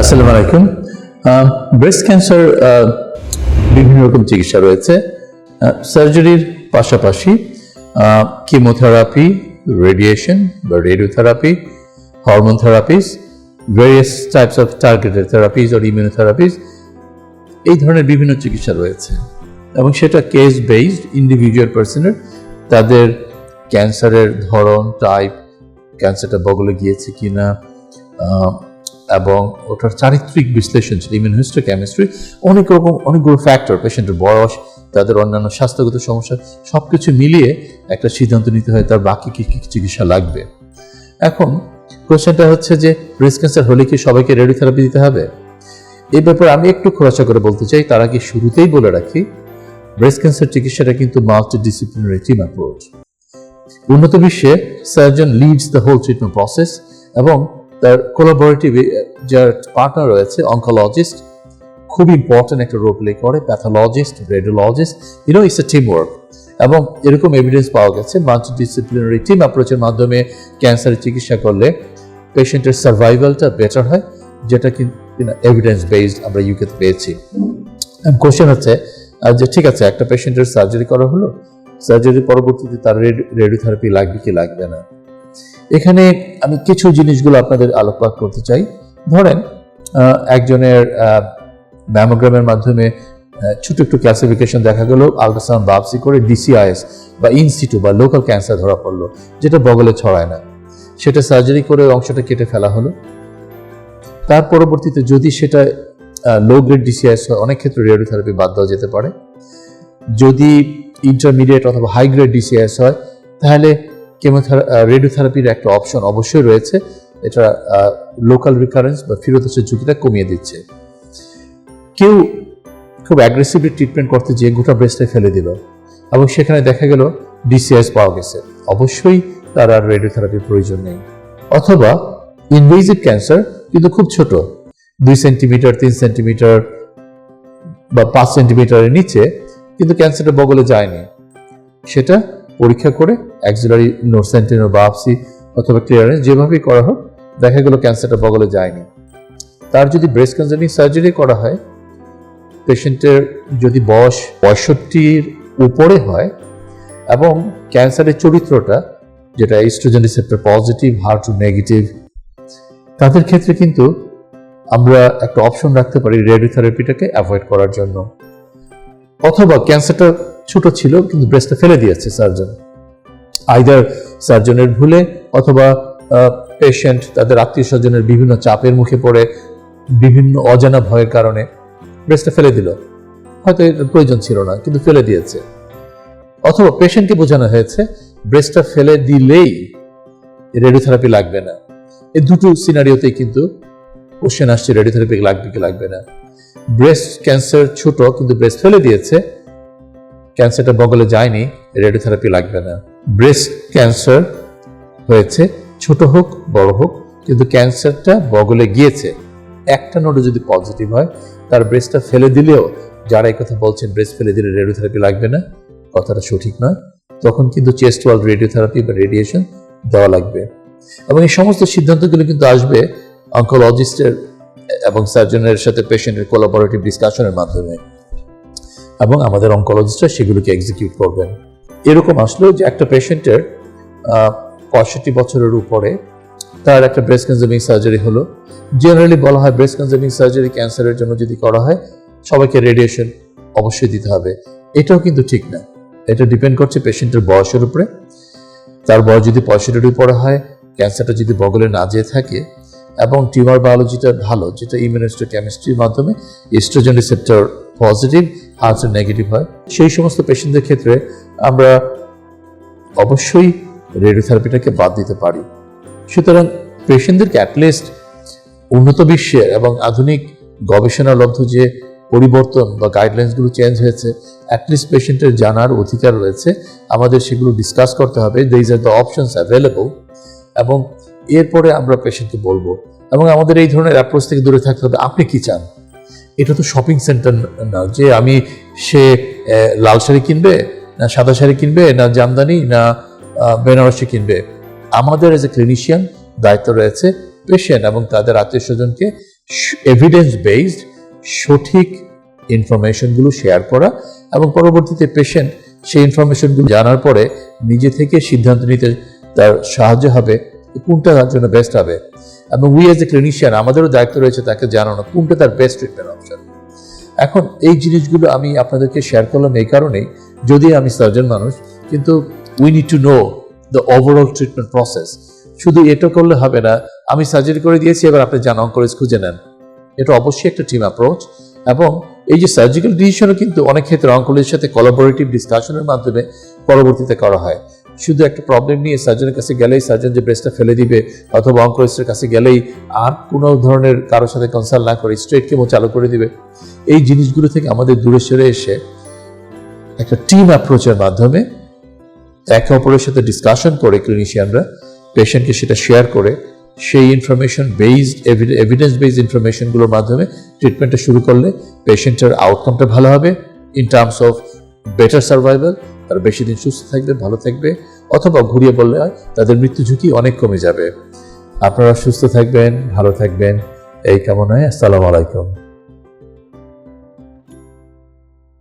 আসসালামু আলাইকুম। Breast cancer বিভিন্ন রকম চিকিৎসা রয়েছে। সার্জারির পাশাপাশি কিমোথেরাপি রেডিয়েশন বা radiotherapy hormone therapies various types of targeted therapies or immunotherapies এই ধরনের বিভিন্ন চিকিৎসা রয়েছে। এবং সেটা কেস বেসড ইন্ডিভিজুয়াল পার্সনের তাদের ক্যান্সারের ধরন টাইপ ক্যান্সারটা বগলে গিয়েছে কিনা এবং ওটার চারিত্রিক বিশ্লেষণ ছিল ইমিউন কেমিস্ট্রি অনেক রকম, অনেকগুলো ফ্যাক্টর পেশেন্টের বয়স, তাদের অন্যান্য স্বাস্থ্যগত সমস্যা সব কিছু মিলিয়ে একটা সিদ্ধান্ত নিতে হয় তার বাকি কি কি চিকিৎসা লাগবে। এখন কোশ্চেনটা হচ্ছে যে ব্রেস্ট ক্যান্সার হলে কি সবাইকে রেডিওথেরাপি দিতে হবে? এই ব্যাপারে আমি একটু খোলাসা করে বলতে চাই, তার আগে শুরুতেই বলে রাখি ব্রেস্ট ক্যান্সার চিকিৎসাটা কিন্তু মাল্টি ডিসিপ্লিনারি টিম অ্যাপ্রোচ উন্নত বিশ্বে surgeon leads the whole treatment process এবং তার কোলাবোরেটিভ যার পার্টনার রয়েছে অঙ্কোলজিস্ট খুব ইম্পর্টেন্ট একটা রোল প্লে করে pathologist radiologist you know it's a team work এবং এরকম এভিডেন্স পাওয়া গেছে মাল্টি ডিসিপ্লিনারি টিম অ্যাপ্রোচের মাধ্যমে ক্যান্সারের চিকিৎসা করলে পেশেন্টের সার্ভাইভালটা বেটার হয়, যেটা কিনা এভিডেন্স বেসড আমরা ইউকেতে পেয়েছি। কোশ্চেন হচ্ছে যে ঠিক আছে, একটা পেশেন্টের সার্জারি করা হলো সার্জারি পরবর্তীতে তার রেডিওথেরাপি লাগবে কি লাগবে না? এখানে আমি কিছু জিনিসগুলো আপনাদের আলোকপাত করতে চাই। ধরেন একজনের ম্যামোগ্রামের মাধ্যমে ছোট একটু ক্লাসিফিকেশন দেখা গেল আলট্রাসাউন্ড বাপসি করে ডিসিআইএস বা ইনস্টিটিউট বা লোকাল ক্যান্সার ধরা পড়ল, যেটা বগলে ছড়ায় না। সেটা সার্জারি করে অংশটা কেটে ফেলা হলো। তার পরবর্তীতে যদি সেটা লো গ্রেড ডিসিআইএস হয়, অনেক ক্ষেত্রে রেডিওথেরাপি বাদ দেওয়া যেতে পারে। যদি ইন্টারমিডিয়েট অথবা হাই গ্রেড ডিসিআইএস হয়, তাহলে কেমোথেরা রেডিওথেরাপির একটা অপশন অবশ্যই রয়েছে। এটা লোকাল রিকারেন্স বা ফিরত আসার ঝুঁকিটা কমিয়ে দিচ্ছে। কেউ খুব অ্যাগ্রেসিভলি ট্রিটমেন্ট করতে গিয়ে গোটা ব্রেস্টে ফেলে দিল এবং সেখানে দেখা গেল ডিসিআইএস পাওয়া গেছে। অবশ্যই তার আর রেডিওথেরাপির প্রয়োজন নেই। অথবা ইনভেজিভ ক্যান্সার কিন্তু খুব ছোট। দুই সেন্টিমিটার তিন সেন্টিমিটার বা পাঁচ সেন্টিমিটারের নিচে কিন্তু ক্যান্সারটা বগলে যায়নি। সেটা পরীক্ষা করে অ্যাক্সিলারি নোরসেন্টিনো বাপসি অথবা ক্লিয়ারেন্স যেভাবেই করা হোক, দেখা গেল ক্যান্সারটা বগলে যায়নি। তার যদি ব্রেস্ট ক্যান্সারিং সার্জারি করা হয় পেশেন্টের যদি বয়স পঁয়ষট্টির উপরে হয় এবং ক্যান্সারের চরিত্রটা, যেটা oestrogen receptor positive HER two negative তাদের ক্ষেত্রে কিন্তু আমরা একটা অপশন রাখতে পারি রেডিওথেরাপিটাকে অ্যাভয়েড করার জন্য। অথবা ক্যান্সারটা ছোট ছিল, কিন্তু ব্রেস্টটা ফেলে দিয়েছে সার্জন আইদার সার্জনের ভুলে অথবা পেশেন্ট তাদের আত্মীয় স্বজনের বিভিন্ন চাপের মুখে পড়ে, বিভিন্ন অজানা ভয়ের কারণে ব্রেস্টটা ফেলে দিল। হয়তো প্রয়োজন ছিল না, কিন্তু ফেলে দিয়েছে। অথবা পেশেন্টকে বোঝানো হয়েছে ব্রেস্টটা ফেলে দিলেই রেডিওথেরাপি লাগবে না। এই দুটো সিনারিওতেই কিন্তু কোশ্চেন আসছে রেডিওথেরাপি লাগবে কি লাগবে না। ব্রেস্ট ক্যান্সার ছোট, কিন্তু ব্রেস্ট ফেলে দিয়েছে। ক্যান্সারটা বগলে যায়নি রেডিওথেরাপি লাগবে না। ব্রেস্ট ক্যান্সার হয়েছে, ছোট হোক, বড় হোক, কিন্তু ক্যান্সারটা বগলে গিয়েছে। একটা নোডে যদি পজিটিভ হয়, তার ব্রেস্টটা ফেলে দিলেও, যারা এই কথা বলছেন ব্রেস্ট ফেলে দিলে রেডিওথেরাপি লাগবে না, কথাটা সঠিক নয়। তখন কিন্তু চেস্ট ওয়াল রেডিওথেরাপি বা রেডিয়েশন দেওয়া লাগবে। এবং এই সমস্ত সিদ্ধান্তগুলো কিন্তু আসবে অঙ্কোলজিস্টের এবং সার্জনের সাথে পেশেন্টের কোলাবোরেটিভ ডিসকাশনের মাধ্যমে। এবং আমাদের অঙ্কোলজিস্টরা সেগুলোকে এক্সিকিউট করবেন। এরকম আসলো যে একটা পেশেন্টের পঁয়ষট্টি বছরের উপরে তার একটা ব্রেস্ট কনজামিং সার্জারি হলো। জেনারেলি বলা হয় ব্রেস্ট কনজামিং সার্জারি ক্যান্সারের জন্য যদি করা হয়, সবাইকে রেডিয়েশন অবশ্যই দিতে হবে। এটাও কিন্তু ঠিক না। এটা ডিপেন্ড করছে পেশেন্টের বয়সের উপরে। তার বয়স যদি পঁয়ষট্টির উপরে হয় ক্যান্সারটা যদি বগলে না যেয়ে থাকে এবং টিউমার বায়োলজিটা ভালো, যেটা ইমিউনোস্টোকেমিস্ট্রির মাধ্যমে ইস্ট্রোজেন রিসেপ্টর পজিটিভ হার্টের নেগেটিভ হয়। সেই সমস্ত পেশেন্টদের ক্ষেত্রে আমরা অবশ্যই রেডিওথেরাপিটাকে বাদ দিতে পারি। সুতরাং পেশেন্টদেরকে অ্যাটলিস্ট উন্নত বিশ্বের এবং আধুনিক গবেষণালব্ধ যে পরিবর্তন বা গাইডলাইন্সগুলো চেঞ্জ হয়েছে অ্যাটলিস্ট পেশেন্টের জানার অধিকার রয়েছে। আমাদের সেগুলো ডিসকাস করতে হবে। These are the options available এবং এরপরে আমরা পেশেন্টকে বলব এবং আমাদের এই ধরনের অ্যাপ্রোচ থেকে দূরে থাকতে হবে। আপনি কি চান? এটা তো শপিং সেন্টার না যে আমি সে লাল শাড়ি কিনবে, না সাদা শাড়ি কিনবে, না জামদানি, না বেনারসি কিনবে? আমাদের এজ এ ক্লিনিশিয়ান দায়িত্ব রয়েছে পেশেন্ট এবং তাদের আত্মীয় স্বজনকে এভিডেন্স বেসড সঠিক ইনফরমেশনগুলো শেয়ার করা এবং পরবর্তীতে পেশেন্ট সেই ইনফরমেশনগুলো জানার পরে নিজে থেকে সিদ্ধান্ত নিতে তার সাহায্য হবে। কোনটা তার জন্য বেস্ট হবে? এবং উই এজ এ ক্লিনিশিয়ান আমাদেরও দায়িত্ব রয়েছে তাকে জানানো, কোনটা তার বেস্ট ট্রিটমেন্ট অপশন এখন এই জিনিসগুলো আমি আপনাদেরকে শেয়ার করলাম এই কারণেই যদি আমি সার্জন মানুষ, কিন্তু we need to know the overall treatment process শুধু এটা করলে হবে না, আমি সার্জারি করে দিয়েছি, এবার আপনি যান অঙ্করেজ খুঁজে নেন। এটা অবশ্যই একটা টিম অ্যাপ্রোচ এবং এই যে সার্জিক্যাল ডিসিশনও কিন্তু অনেক ক্ষেত্রে অঙ্কোলজির সাথে কোলাবোরেটিভ ডিসকাশনের মাধ্যমে পরবর্তীতে করা হয়। শুধু একটা প্রবলেম নিয়ে সার্জনের কাছে গেলেই সার্জন যে ব্রেস্টটা ফেলে দিবে অথবা অঙ্কোলজিস্টের কাছে গেলেই আর কোনো ধরনের কারোর সাথে কনসাল্ট না করে স্ট্রেট কেমো চালু করে দিবে। এই জিনিসগুলো থেকে আমাদের দূরে সরে এসে একটা টিম অ্যাপ্রোচের মাধ্যমে একে অপরের সাথে ডিসকাশন করে ক্লিনিশিয়ানরা পেশেন্টকে সেটা শেয়ার করে, সেই ইনফরমেশন বেসড এভিডেন্স বেসড ইনফরমেশনগুলোর মাধ্যমে ট্রিটমেন্টটা শুরু করলে পেশেন্টের আউটকামটা ভালো হবে। In terms of better survival তারা বেশি দিন সুস্থ থাকবে, ভালো থাকবে, অথবা ঘুরিয়ে বললে তাদের মৃত্যু ঝুঁকি অনেক কমে যাবে। আপনারা সুস্থ থাকবেন, ভালো থাকবেন, এই কামনায় আসসালামু আলাইকুম।